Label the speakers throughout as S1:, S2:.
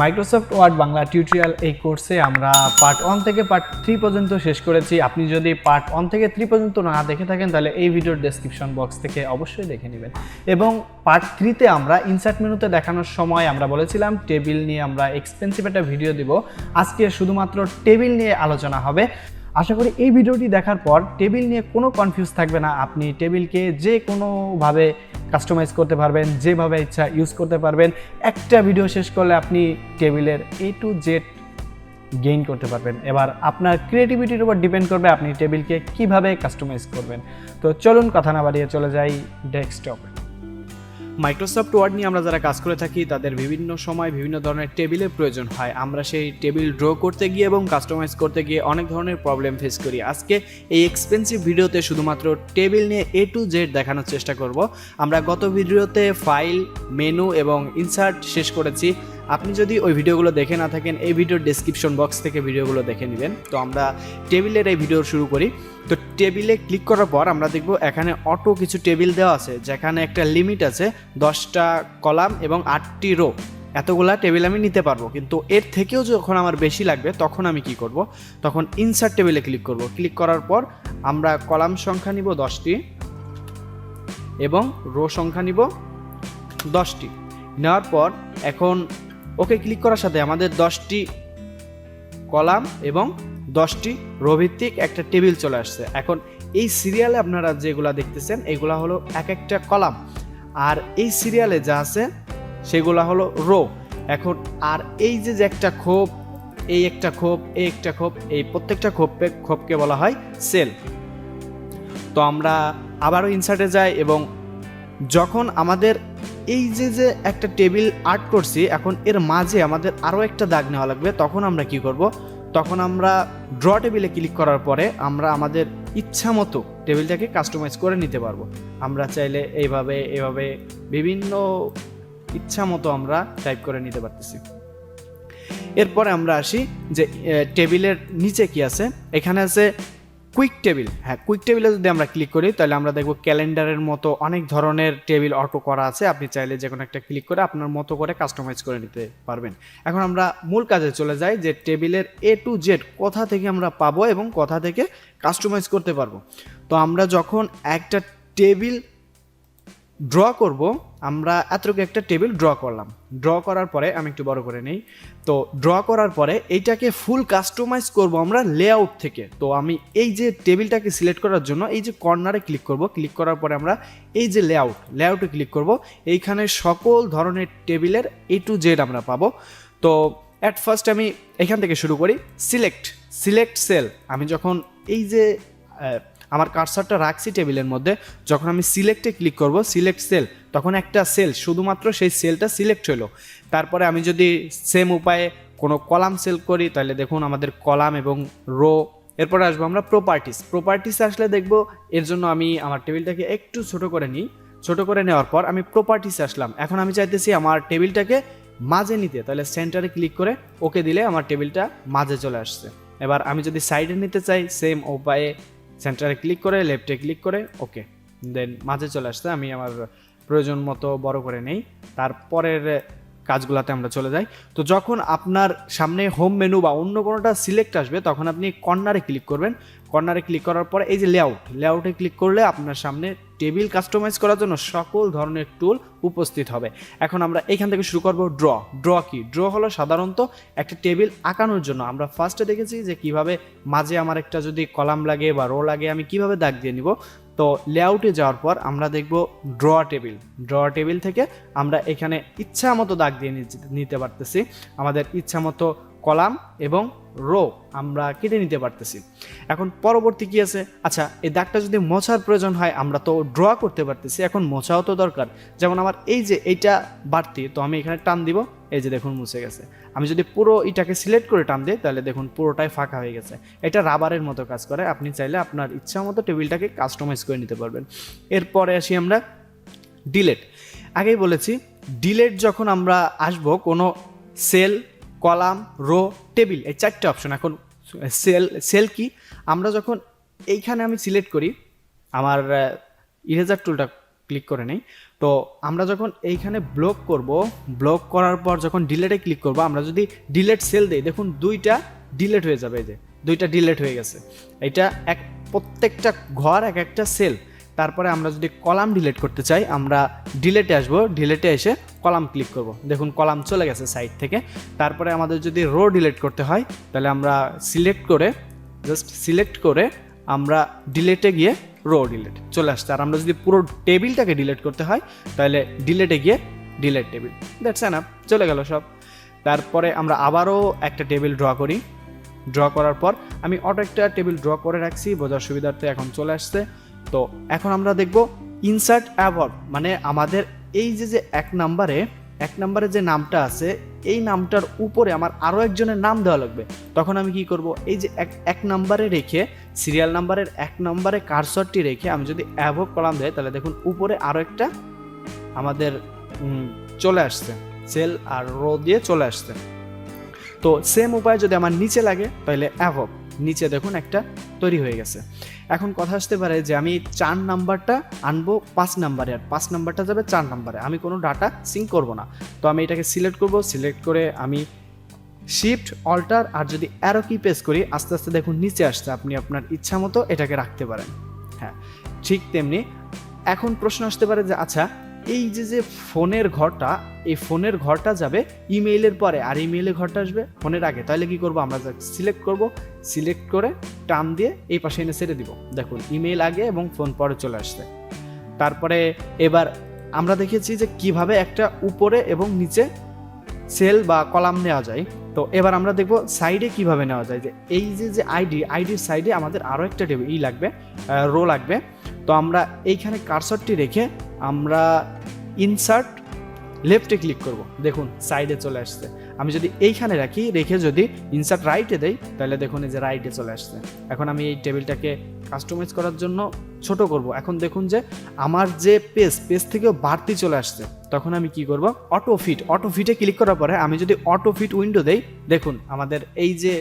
S1: Microsoft word Bangla tutorial এই কোর্সে আমরা পার্ট ওয়ান থেকে পার্ট থ্রি পর্যন্ত শেষ করেছি। আপনি যদি পার্ট ওয়ান থেকে থ্রি পর্যন্ত না দেখে থাকেন, তাহলে এই ভিডিওর ডেসক্রিপশন বক্স থেকে অবশ্যই দেখে নেবেন। এবং পার্ট থ্রিতে আমরা ইনসার্ট মেনুতে দেখানোর সময় আমরা বলেছিলাম টেবিল নিয়ে আমরা এক্সপেন্সিভ একটা ভিডিও দিব। আজকে শুধুমাত্র টেবিল নিয়ে আলোচনা হবে। আশা করি এই ভিডিওটি দেখার পর টেবিল নিয়ে কোনো কনফিউজ থাকবে না। আপনি টেবিলকে যে কোনোভাবে কাস্টমাইজ করতে পারবেন, যেভাবে ইচ্ছা ইউজ করতে পারবেন। একটা ভিডিও শেষ করলে আপনি টেবিলের এ টু জেড গেইন করতে পারবেন। এবার আপনার ক্রিয়েটিভিটির উপর ডিপেন্ড করবে আপনি টেবিলকে কীভাবে কাস্টমাইজ করবেন। তো চলুন কথা না বাড়িয়ে চলে যাই ডেস্কটপে মাইক্রোসফট ওয়ার্ড নিয়ে আমরা যারা কাজ করে থাকি, তাদের বিভিন্ন সময় বিভিন্ন ধরনের টেবিলের প্রয়োজন হয়। আমরা সেই টেবিল ড্র করতে গিয়ে এবং কাস্টমাইজ করতে গিয়ে অনেক ধরনের প্রবলেম ফেস করি। আজকে এই এক্সপেন্সিভ ভিডিওতে শুধুমাত্র টেবিল নিয়ে এ টু জেড দেখানোর চেষ্টা করব। আমরা গত ভিডিওতে ফাইল মেনু এবং ইনসার্ট শেষ করেছি। আপনি যদি ওই ভিডিওগুলো দেখে না থাকেন, এই ভিডিওর ডেসক্রিপশন বক্স থেকে ভিডিওগুলো দেখে নেবেন। তো আমরা টেবিলের এই ভিডিও শুরু করি। তো টেবিলে ক্লিক করার পর আমরা দেখব এখানে অটো কিছু টেবিল দেওয়া আছে, যেখানে একটা লিমিট আছে, দশটা কলাম এবং আটটি রো এতগুলা টেবিল আমি নিতে পারব, কিন্তু এর থেকেও যখন আমার বেশি লাগবে, তখন আমি কি করব? তখন ইনসার্ট টেবিলে ক্লিক করব। ক্লিক করার পর আমরা কলাম সংখ্যা নিব দশটি এবং রো সংখ্যা নিব দশটি। নেওয়ার পর এখন ওকে ক্লিক করার সাথে আমাদের দশটি কলাম এবং দশটি রোভিত্তিক একটা টেবিল চলে আসছে। এখন এই সিরিয়ালে আপনারা যেগুলা দেখতেছেন, এগুলা হলো এক একটা কলাম। আর এই সিরিয়ালে যা আছে, সেগুলা হলো রো। এখন আর এই যে যে একটা খোপ, এই একটা খোপ, এই একটা খোপ, এই প্রত্যেকটা খোপে, খোপকে বলা হয় সেল। তো আমরা আবারও ইনসার্টে যাই এবং যখন আমাদের এই যে যে একটা টেবিল আর্ট করছি, এখন এর মাঝে আমাদের আরও একটা দাগ নেওয়া লাগবে। তখন আমরা কি করব? তখন আমরা ড্র টেবিলে ক্লিক করার পরে আমরা আমাদের ইচ্ছা মতো টেবিলটাকে কাস্টমাইজ করে নিতে পারব। আমরা চাইলে এইভাবে এভাবে বিভিন্ন ইচ্ছা মতো আমরা টাইপ করে নিতে পারতেছি। এরপরে আমরা আসি যে টেবিলের নিচে কি আছে? এখানে আছে কুইক টেবিল হ্যাঁ কুইক টেবিলে যদি আমরা ক্লিক করি, তাহলে আমরা দেখব ক্যালেন্ডারের মতো অনেক ধরনের টেবিল অটো করা আছে। আপনি চাইলে যে কোনো একটা ক্লিক করে আপনার মতো করে কাস্টমাইজ করে নিতে পারবেন। এখন আমরা মূল কাজে চলে যাই যে টেবিলের এ টু জেড কোথা থেকে আমরা পাবো এবং কোথা থেকে কাস্টমাইজ করতে পারব। তো আমরা যখন একটা টেবিল ড্র করব, আমরা এতটুকু একটা টেবিল ড্র করলাম। ড্র করার পরে আমি একটু বড় করে নেই। তো ড্র করার পরে এইটাকে ফুল কাস্টমাইজ করব আমরা লেআউট থেকে। তো আমি এই যে টেবিলটাকে সিলেক্ট করার জন্য এই যে কর্নারে ক্লিক করব ক্লিক করার পরে আমরা এই যে লেআউট লেআউটে ক্লিক করব। এইখানে সকল ধরনের টেবিলের এ টু জেড আমরা পাবো। তো অ্যাট ফার্স্ট আমি এখান থেকে শুরু করি সিলেক্ট সিলেক্ট সেল আমি যখন এই যে আমার কার্সারটা রাখছি টেবিলের মধ্যে। যখন আমি সিলেক্টে ক্লিক করব সিলেক্ট সেল তখন একটা সেল শুধুমাত্র সেই সেলটা সিলেক্ট হলো। তারপরে আমি যদি সেম উপায়ে কোনো কলাম সেল করি, তাহলে দেখুন আমাদের কলাম এবং রো এরপরে আসব আমরা প্রপার্টিস প্রপার্টিস আসলে দেখব, এর জন্য আমি আমার টেবিলটাকে একটু ছোট করে নিই। ছোট করে নেওয়ার পর আমি প্রপার্টিস আসলাম। এখন আমি চাইতেছি আমার টেবিলটাকে মাঝে নিতে। তাহলে সেন্টারে ক্লিক করে ওকে দিলে আমার টেবিলটা মাঝে চলে আসছে। এবার আমি যদি সাইডে নিতে চাই সেম উপায়ে সেন্টারে ক্লিক করে, লেফটে ক্লিক করে, ওকে। দেন মাঝে চলে আসতে আমি আমার প্রয়োজন মতো বড় করে নেই। তারপরের কাজগুলোতে আমরা চলে যাই। তো যখন আপনার সামনে হোম মেনু বা অন্য কোনোটা সিলেক্ট আসবে, তখন আপনি কর্নারে ক্লিক করবেন। কর্নারে ক্লিক করার পরে এই যে লেআউট লেআউটে ক্লিক করলে আপনার সামনে টেবিল কাস্টমাইজ করার জন্য সকল ধরনের টুল উপস্থিত হবে। এখন আমরা এখান থেকে শুরু করব ড্র। ড্র কি? ড্র হলো সাধারণত একটা টেবিল আঁকানোর জন্য। আমরা ফার্স্টে দেখেছি যে কীভাবে মাঝে আমার একটা যদি কলাম লাগে বা রো লাগে, আমি কীভাবে দাগ দিয়ে নিব? তো লেআউটে যাওয়ার পর আমরা দেখব ড্র টেবিল। ড্র টেবিল থেকে আমরা এখানে ইচ্ছা মতো দাগ দিয়ে নিতে- পারতেছি। আমাদের ইচ্ছা মতো কলাম এবং রো আমরা কেটে নিতে পারতেছি। এখন পরবর্তী কি আছে? আচ্ছা এই দাগটা যদি মোছার প্রয়োজন হয়, আমরা তো ড্র করতে পারতেছি, এখন মোছাও তো দরকার। যেমন আমার এই যে এইটা বাড়তি, তো আমি এখানে টান দিব, এই যে দেখুন মুছে গেছে। আমি যদি পুরো এটাকে সিলেক্ট করে টান দিই, তাহলে দেখুন পুরোটাই ফাঁকা হয়ে গেছে। এটা রাবারের মতো কাজ করে, আপনি চাইলে আপনার ইচ্ছা মতো টেবিলটাকে কাস্টমাইজ করে নিতে পারবেন। এরপরে আসি আমরা ডিলেট আগেই বলেছি ডিলেট যখন আমরা আসব, কোনো সেল কলাম, রো, টেবিল এই চারটে অপশন এখন সেল সেল কি? আমরা যখন এইখানে আমি সিলেক্ট করি, আমার ইরেজার টুলটা ক্লিক করে নেই, তো আমরা যখন এইখানে ব্লক করব ব্লক করার পর যখন ডিলেটে ক্লিক করব, আমরা যদি ডিলেট সেল দিই, দেখুন দুইটা ডিলেট হয়ে যাবে এই যে, দুইটা ডিলেট হয়ে গেছে। এটা এক, প্রত্যেকটা ঘর এক একটা সেল। তারপরে আমরা যদি কলাম ডিলেট করতে চাই, আমরা ডিলেটে আসব ডিলেটে এসে কলাম ক্লিক করব। দেখুন, কলাম চলে গেছে সাইড থেকে। তারপরে আমাদের যদি রো ডিলেট করতে হয়, তাহলে আমরা সিলেক্ট করে জাস্ট সিলেক্ট করে আমরা ডিলেটে গিয়ে রো ডিলেট চলে আসছে। আর আমরা যদি পুরো টেবিলটাকে ডিলেট করতে হয়, তাহলে ডিলেটে গিয়ে delete table that's an up চলে গেল সব। তারপরে আমরা আবারও একটা টেবিল ড্র করি। ড্র করার পর আমি অটো একটা টেবিল ড্র করে রাখছি, বোঝার সুবিধার্থে এখন চলে আসছে। তো এখন আমরা দেখব ইনসার্ট অ্যাভর্ব মানে আমাদের এই যে যে এক নাম্বারে এক নাম্বারে যে নামটা আছে, এই নামটার উপরে আমার আরও একজনের নাম দেওয়া লাগবে। তখন আমি কি করব? এই যে এক এক নাম্বারে রেখে সিরিয়াল নাম্বারের এক নাম্বারে কারসরটি রেখে আমি যদি অ্যাভব কলাম দেয়, তাহলে দেখুন উপরে আরও একটা আমাদের চলে আসছে। সেল আর রো দিয়ে চলে আসছে। তো সেম উপায় যদি আমার নিচে লাগে, তাহলে অ্যাভব নিচে দেখুন একটা তৈরি হয়ে গেছে। এখন কথা আসতে পারে যে আমি চার নাম্বারটা আনব পাঁচ নাম্বারে আর পাঁচ নাম্বারটা যাবে চার নাম্বারে। আমি কোনো ডাটা সিঙ্ক করব না। তো আমি এটাকে সিলেক্ট করব সিলেক্ট করে আমি শিফট অল্টার আর যদি অ্যারো কি প্রেস করি, আস্তে আস্তে দেখুন নিচে আসছে। আপনি আপনার ইচ্ছা মতো এটাকে রাখতে পারেন। হ্যাঁ ঠিক তেমনি এখন প্রশ্ন আসতে পারে যে আচ্ছা এই যে যে ফোনের ঘরটা, এই ফোনের ঘরটা যাবে ইমেইলের পরে। আর ইমেইলের ঘরটা আসবে ফোনের আগে। তাহলে কি করব? আমরা সিলেক্ট করব। সিলেক্ট করে টান দিয়ে এই পাশে এনে ছেড়ে দিব। দেখুন, ইমেইল আগে এবং ফোন পরে চলে আসছে। তারপরে এবার আমরা দেখেছি যে কীভাবে একটা উপরে এবং নিচে সেল বা কলাম নেওয়া যায়। তো এবার আমরা দেখব সাইডে কীভাবে নেওয়া যায়। যে এই যে যে আইডি আইডির সাইডে আমাদের আরও একটা টেবিল ই লাগবে রো লাগবে। তো আমরা এইখানে কারসরটি রেখে আমরা ইনসার্ট লেফটে ক্লিক করব। দেখুন সাইডে চলে আসছে। আমি যদি এইখানে রাখি, রেখে যদি ইনসার্ট রাইটে দেই, তাহলে দেখুন এই যে রাইটে চলে আসছে। এখন আমি এই টেবিলটাকে কাস্টমাইজ করার জন্য ছোট করব। এখন দেখুন যে আমার যে পেজ পেজ থেকেও বাড়তি চলে আসছে। তখন আমি কি করব? অটো ফিট অটো ফিটে ক্লিক করার পরে আমি যদি অটো ফিট উইন্ডো দেই, দেখুন আমাদের এই যে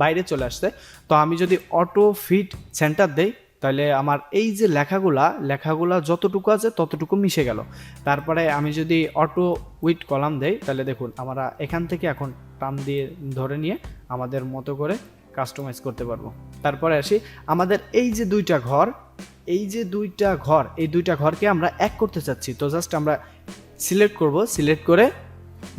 S1: বাইরে চলে আসছে, তো আমি যদি অটো ফিট সেন্টার দেই তাহলে আমার এই যে লেখাগুলা লেখাগুলা যতটুকু আছে ততটুকু মিশে গেল। তারপরে আমি যদি অটো উইট কলাম দেই, তাহলে দেখুন আমরা এখান থেকে এখন টান দিয়ে ধরে নিয়ে আমাদের মতো করে কাস্টমাইজ করতে পারব। তারপরে আসি, আমাদের এই যে দুইটা ঘর, এই যে দুইটা ঘর, এই দুইটা ঘরকে আমরা এক করতে চাচ্ছি। তো জাস্ট আমরা সিলেক্ট করব সিলেক্ট করে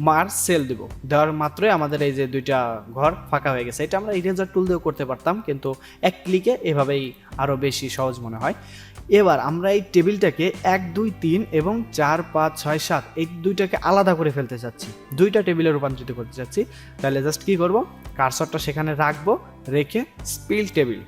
S1: মার সেল দিব। দেওয়ার মাত্রই আমাদের এই যে দুইটা ঘর ফাঁকা হয়ে গেছে। এটা আমরা ইরেজার টুল দিয়েও করতে পারতাম, কিন্তু এক ক্লিকে এভাবেই আরও বেশি সহজ মনে হয়। এবার আমরা এই টেবিলটাকে এক, দুই, তিন এবং চার, পাঁচ, ছয়, সাত এই দুইটাকে আলাদা করে ফেলতে চাচ্ছি। দুইটা টেবিলে রূপান্তরিত করতে চাচ্ছি। তাহলে জাস্ট কী করব? কারসরটা সেখানে রাখব, রেখে split table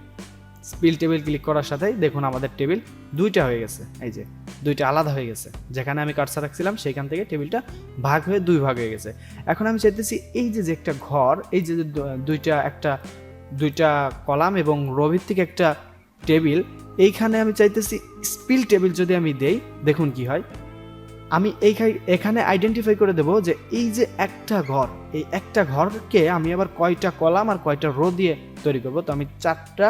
S1: split table click করার সাথেই দেখুন আমাদের টেবিল দুইটা হয়ে গেছে। এই যে দুইটা আলাদা হয়ে গেছে। যেখানে আমি কারসার রাখছিলাম সেখান থেকে টেবিলটা ভাগ হয়ে দুই ভাগ হয়ে গেছে। এখন আমি চাইতেছি এই যে যে একটা ঘর, এই যে দুইটা একটা, দুইটা কলাম এবং রভিত্তিক একটা টেবিল এইখানে আমি চাইতেছি স্পিল টেবিল যদি আমি দেই, দেখুন কি হয়। আমি এইখানে, এখানে আইডেন্টিফাই করে দেব যে এই যে একটা ঘর, এই একটা ঘরকে আমি আবার কয়টা কলাম আর কয়টা রো দিয়ে তৈরি করব। তো আমি চারটা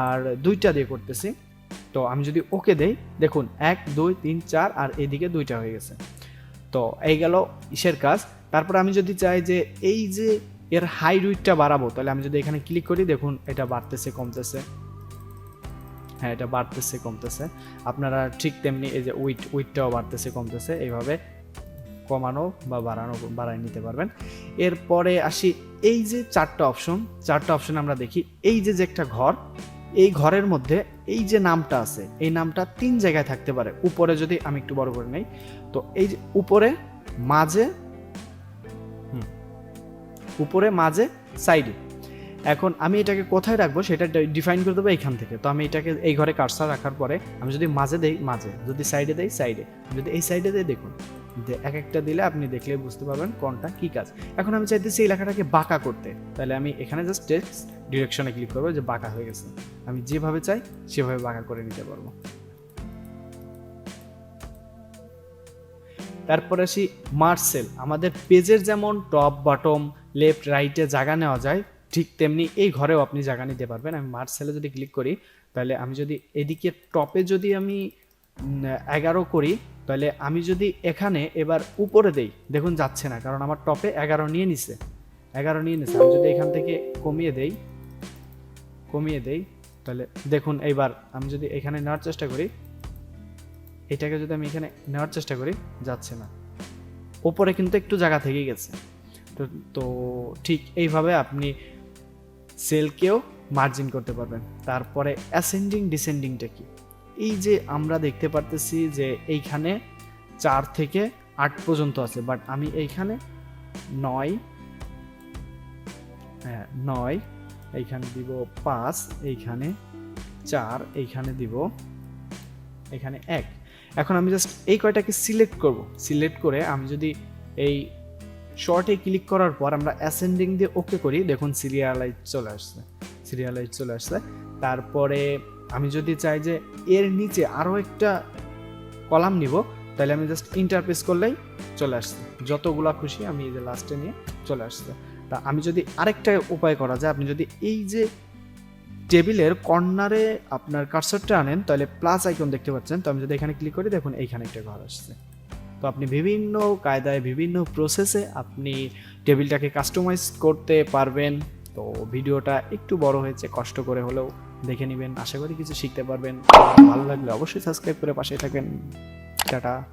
S1: আর দুইটা দিয়ে করতেছি। তো আমি যদি ওকে দেই, দেখুন, এক, দুই, তিন, চার, আর এদিকে দুইটা হয়ে গেছে। তো এই গেল ইসের কাজ। তারপর আমি যদি চাই যে এই যে এর হাই উইটটা বাড়াবো, তাহলে আমি যদি এখানে ক্লিক করি, দেখুন, এটা বাড়তেছে, কমতেছে। হ্যাঁ এটা বাড়তেছে, কমতেছে। আপনারা ঠিক তেমনি এই যে উইট উইটটাও বাড়তেছে, কমতেছে। এইভাবে কমানো বা বাড়ানো, বাড়ায় নিতে পারবেন। এরপরে আসি, এই যে চারটা অপশন চারটা অপশন আমরা দেখি। এই যে যে একটা ঘর, এই ঘরের মধ্যে এই যে নামটা আছে, এই নামটা তিন জায়গায় থাকতে পারে। উপরে যদি আমি একটু বড় করে নেই, তো এই যে উপরে, মাঝে উপরে, মাঝে, সাইডে। এখন আমি এটাকে কোথায় রাখব সেটা ডিফাইন করে দেবো এইখান থেকে। তো আমি এটাকে এই ঘরে কারসার রাখার পরে আমি যদি মাঝে দেই, মাঝে, যদি সাইডে দেই সাইডে যদি এই সাইডে দেই, দেখুন এক একটা দিলে আপনি দেখলে বুঝতে পারবেন কোনটা কি কাজ। এখন আমি চাইতেছি এই লেখাটাকে বাঁকা করতে। তাহলে আমি এখানে জাস্ট টেক্সট ডিরেকশনে ক্লিক করব যে বাঁকা হয়ে গেছে। আমি যেভাবে চাই, সেভাবে বাঁকা করে নিতে পারব। তারপরে আসি মার্সেল আমাদের পেজের যেমন টপ বটম লেফট রাইটে জায়গা নেওয়া যায় ঠিক তেমনি এই ঘরেও আপনি জায়গা নিতে পারবেন। আমি মার্সেলে যদি ক্লিক করি, তাহলে আমি যদি এদিকে টপে যদি আমি এগারো করি, তাহলে আমি যদি এখানে এবার উপরে দেই, দেখুন যাচ্ছে না, কারণ আমার টপে এগারো নিয়ে নিছে। এগারো নিয়ে নিছে, আমি যদি এখান থেকে কমিয়ে দেই কমিয়ে দেই, তাহলে দেখুন এইবার আমি যদি এখানে নেওয়ার চেষ্টা করি, এটাকে যদি আমি এখানে নেওয়ার চেষ্টা করি, যাচ্ছে না। ওপরে কিন্তু একটু জায়গা থেকে গেছে। তো ঠিক এইভাবে আপনি সেলকেও মার্জিন করতে পারবেন। তারপরে অ্যাসেন্ডিং ডিসেন্ডিংটা কি? এই যে আমরা দেখতে পারতেছি যে এইখানে চার থেকে আট পর্যন্ত আছে বাট আমি এইখানে নয় হ্যাঁ নয়, এইখানে দিব পাঁচ, এইখানে চার, এইখানে দিব, এখানে এক। এখন আমি জাস্ট এই কয়টাকে সিলেক্ট করব। সিলেক্ট করে আমি যদি এই শর্টে ক্লিক করার পর আমরা অ্যাসেন্ডিং দিয়ে ওকে করি। দেখুন সিরিয়ালাইজ চলে আসছে। সিরিয়ালাইজ চলে আসছে। তারপরে আমি যদি চাই যে এর নিচে আরও একটা কলাম নিব, তাহলে আমি জাস্ট ইন্টারপেস করলেই চলে আসছে। যতগুলা খুশি আমি এই যে লাস্টে নিয়ে চলে আসছে। তা আমি যদি আরেকটা উপায় করা যায়, আপনি যদি এই যে টেবিলের কর্নারে আপনার কার্সারটা আনেন, তাহলে প্লাস আইকন দেখতে পাচ্ছেন। তো আমি যদি এখানে ক্লিক করি, দেখুন, এইখানে একটা ঘর আসছে। তো আপনি বিভিন্ন কায়দায়, বিভিন্ন প্রসেসে আপনি টেবিলটাকে কাস্টমাইজ করতে পারবেন। তো ভিডিওটা একটু বড় হয়েছে, কষ্ট করে হলেও দেখে নেবেন। আশা করি কিছু শিখতে পারবেন। ভালো লাগলে অবশ্যই সাবস্ক্রাইব করে পাশে থাকেন। টাটা।